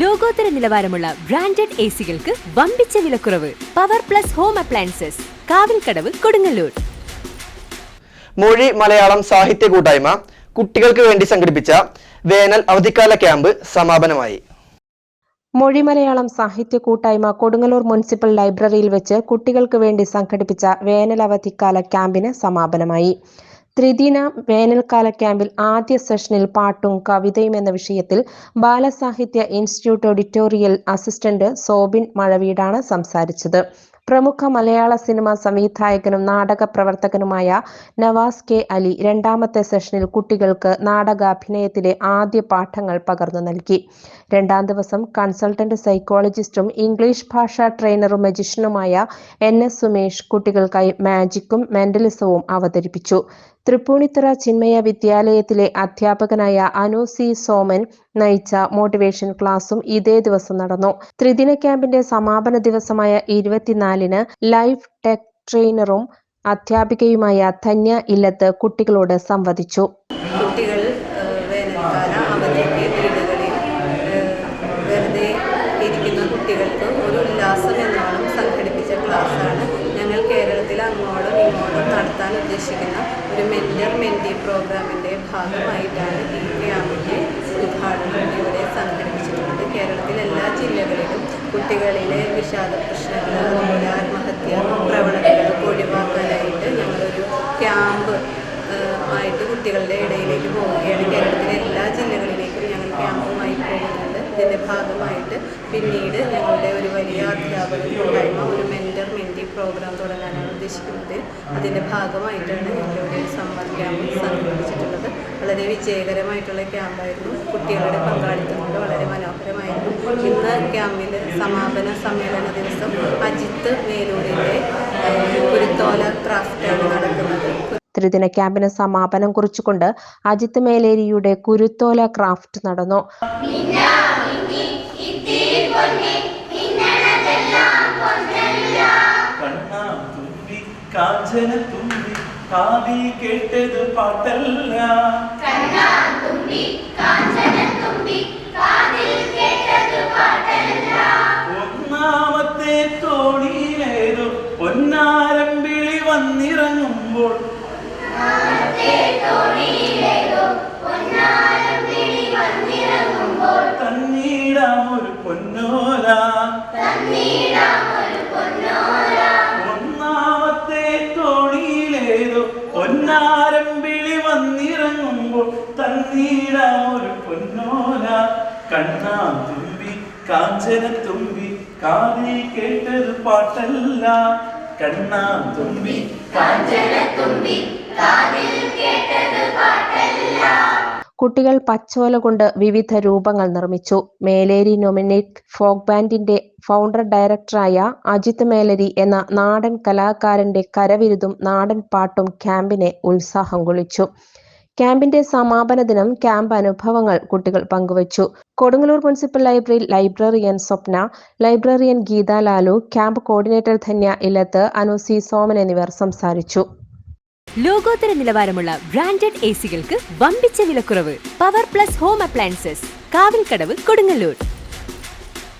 ലോകോത്തര നിലവാരമുള്ള branded A സികൾക്ക് വമ്പിച്ച വിലക്കുറവ്. Power plus home appliances Kavilkadavu Kodungallur. മൊഴി മലയാളം സാഹിത്യ കൂട്ടായ്മ കുട്ടികൾക്ക് വേണ്ടി സംഘടിപ്പിച്ച വേനൽ അവധിക്കാല ക്യാമ്പ് സമാപനമായി. മൊഴി മലയാളം സാഹിത്യ കൂട്ടായ്മ കൊടുങ്ങല്ലൂർ മുനിസിപ്പൽ ലൈബ്രറിയിൽ വെച്ച് കുട്ടികൾക്ക് വേണ്ടി സംഘടിപ്പിച്ച വേനൽ അവധിക്കാല ക്യാമ്പിന് സമാപനമായി. ത്രിദിന വേനൽക്കാല ക്യാമ്പിൽ ആദ്യ സെഷനിൽ പാട്ടും കവിതയും എന്ന വിഷയത്തിൽ ബാലസാഹിത്യ ഇൻസ്റ്റിറ്റ്യൂട്ട് ഓഡിറ്റോറിയൽ അസിസ്റ്റന്റ് സോബിൻ മഴവീടാണ് സംസാരിച്ചത്. പ്രമുഖ മലയാള സിനിമാ സംവിധായകനും നാടക പ്രവർത്തകനുമായ നവാസ് കെ അലി രണ്ടാമത്തെ സെഷനിൽ കുട്ടികൾക്ക് നാടകാഭിനയത്തിലെ ആദ്യ പാഠങ്ങൾ പകർന്നു നൽകി. രണ്ടാം ദിവസം കൺസൾട്ടന്റ് സൈക്കോളജിസ്റ്റും ഇംഗ്ലീഷ് ഭാഷാ ട്രെയിനറും മജിഷ്യനുമായ എൻ എസ് സുമേഷ് കുട്ടികൾക്കായി മാജിക്കും മെന്റലിസവും അവതരിപ്പിച്ചു. തൃപ്പൂണിത്തുറ ചിന്മയ വിദ്യാലയത്തിലെ അധ്യാപകനായ അനു സി സോമൻ നയിച്ച മോട്ടിവേഷൻ ക്ലാസും ഇതേ ദിവസം നടന്നു. ത്രിദിന ക്യാമ്പിന്റെ സമാപന ദിവസമായ ഇരുപത്തിനാലിന് ലൈഫ് ടെക് ട്രെയിനറും അധ്യാപികയുമായ ധന്യ ഇല്ലത്ത് കുട്ടികളോട് സംവദിച്ചു. നടത്താൻ ഉദ്ദേശിക്കുന്ന ഒരു മെന്റർ മെന്റി പ്രോഗ്രാമിന്റെ ഭാഗമായിട്ടാണ് ഈ ക്യാമ്പിന്റെ ഉദ്ഘാടനം ഇവിടെ സംഘടിപ്പിച്ചിട്ടുള്ളത്. കേരളത്തിലെ എല്ലാ ജില്ലകളിലും കുട്ടികളിലെ വിഷാദ പ്രശ്നങ്ങൾ അതുപോലെ ആത്മഹത്യ പ്രവണതകളൊക്കെ ഒഴിവാക്കാനായിട്ട് ഞങ്ങളൊരു ക്യാമ്പ് ആയിട്ട് കുട്ടികളുടെ ഇടയിലേക്ക് പോവുകയാണ്. കേരളത്തിലെ എല്ലാ ജില്ലകളിലേക്കും ഞങ്ങൾ ക്യാമ്പുമായി പോകുന്നുണ്ട്. ഇതിന്റെ ഭാഗമായിട്ട് പിന്നീട് ഞങ്ങളുടെ ഒരു വലിയ അധ്യാപക ഒരു മെന്റി പ്രോഗ്രാം തുടങ്ങാനാണ് ഉദ്ദേശിക്കുന്നത്. അതിന്റെ ഭാഗമായിട്ടാണ് ഞങ്ങളിവിടെ ഒരു സമ്മർ ക്യാമ്പ് സംഘടിപ്പിച്ചിട്ടുള്ളത്. വളരെ വിജയകരമായിട്ടുള്ള ക്യാമ്പായിരുന്നു. കുട്ടികളുടെ പങ്കാളിത്തം കൊണ്ട് വളരെ മനോഹരമായിരുന്നു. ഇന്ന് ക്യാമ്പിൽ സമാപന സമ്മേളന ദിവസം അജിത്ത് മേലൂരിന്റെ കുരുത്തോല ക്രാഫ്റ്റാണ് നടക്കുന്നത്. ത്രിദിന ക്യാമ്പിന് സമാപനം കുറിച്ചുകൊണ്ട് അജിത് മേലേരിയുടെ കുരുത്തോല ക്രാഫ്റ്റ് നടന്നു. കാഞ്ചന തുമ്പി കാവി കേട്ടത് പാട്ടല്ല. ഒന്നാമത്തെ തോണിയിലേതോ പൊന്നാരം വിളി വന്നിറങ്ങുമ്പോൾ തന്നീടാം തന്നീടാം ഒരു പൊന്നോല. കണ്ണാം തുമ്പി കാഞ്ചന തുമ്പി കാതിൽ കേട്ടത് പാട്ടല്ല. കണ്ണാം തുമ്പി കുട്ടികൾ പച്ചോല കൊണ്ട് വിവിധ രൂപങ്ങൾ നിർമ്മിച്ചു. മേലേരി നൊമിനേറ്റ് ഫോക്ക് ബാൻഡിന്റെ ഫൗണ്ടർ ഡയറക്ടറായ അജിത് മേലരി എന്ന നാടൻ കലാകാരന്റെ കരവിരുതും നാടൻ പാട്ടും ക്യാമ്പിനെ ഉത്സാഹം കൊള്ളിച്ചു. ക്യാമ്പിന്റെ സമാപന ദിനം ക്യാമ്പ് അനുഭവങ്ങൾ കുട്ടികൾ പങ്കുവച്ചു. കൊടുങ്ങല്ലൂർ മുനിസിപ്പൽ ലൈബ്രറിയിൽ librarian Swapna librarian Geetha Lalu camp coordinator Dhanya Illath Anusi Soman എന്നിവർ സംസാരിച്ചു. ലോകോത്തര നിലവാരമുള്ള ബ്രാൻഡഡ് സികൾക്ക് വമ്പിച്ച വിലക്കുറവ്. Power plus home appliances Kavilkadavu Kodungallur.